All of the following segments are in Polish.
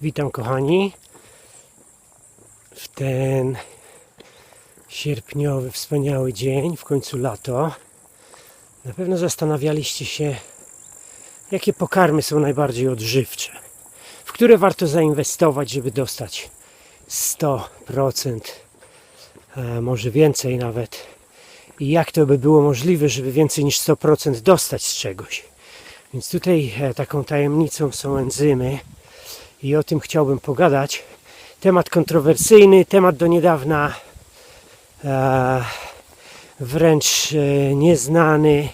Witam kochani w ten sierpniowy, wspaniały dzień, w końcu lato. Na pewno zastanawialiście się, jakie pokarmy są najbardziej odżywcze, w które warto zainwestować, żeby dostać 100%, a może więcej nawet. I jak to by było możliwe, żeby więcej niż 100% dostać z czegoś. Więc tutaj e, taką tajemnicą są enzymy i o tym chciałbym pogadać. Temat kontrowersyjny, temat do niedawna e, wręcz e, nieznany.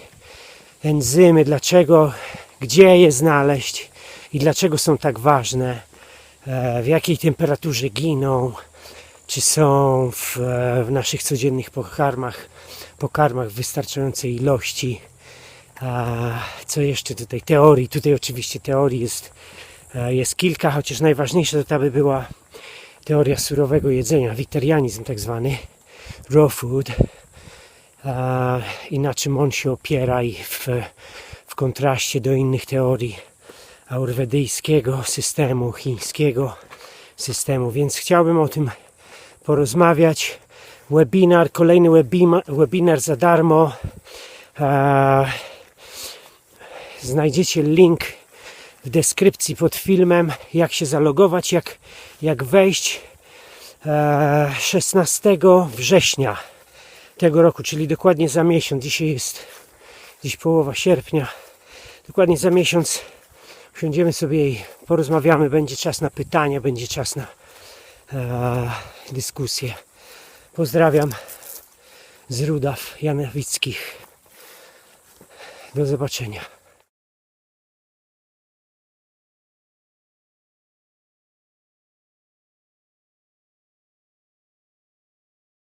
Enzymy, dlaczego, gdzie je znaleźć i dlaczego są tak ważne, e, w jakiej temperaturze giną, czy są w, e, w naszych codziennych pokarmach, pokarmach w wystarczającej ilości. A co jeszcze tutaj? Teorii. Tutaj oczywiście teorii jest, e, jest kilka, chociaż najważniejsza to by była teoria surowego jedzenia, witarianizm tak zwany, raw food. I na czym on się opiera i w, w kontraście do innych teorii aurwedyjskiego systemu, chińskiego systemu. Więc chciałbym o tym porozmawiać. Webinar, kolejny webima, webinar za darmo. E, znajdziecie link w deskrypcji pod filmem, jak się zalogować, jak, jak wejść e, 16 września tego roku, czyli dokładnie za miesiąc. Dzisiaj jest dziś połowa sierpnia. Dokładnie za miesiąc usiądziemy sobie i porozmawiamy. Będzie czas na pytania, będzie czas na e, dyskusję. Pozdrawiam z Rudaw Janowickich. Do zobaczenia.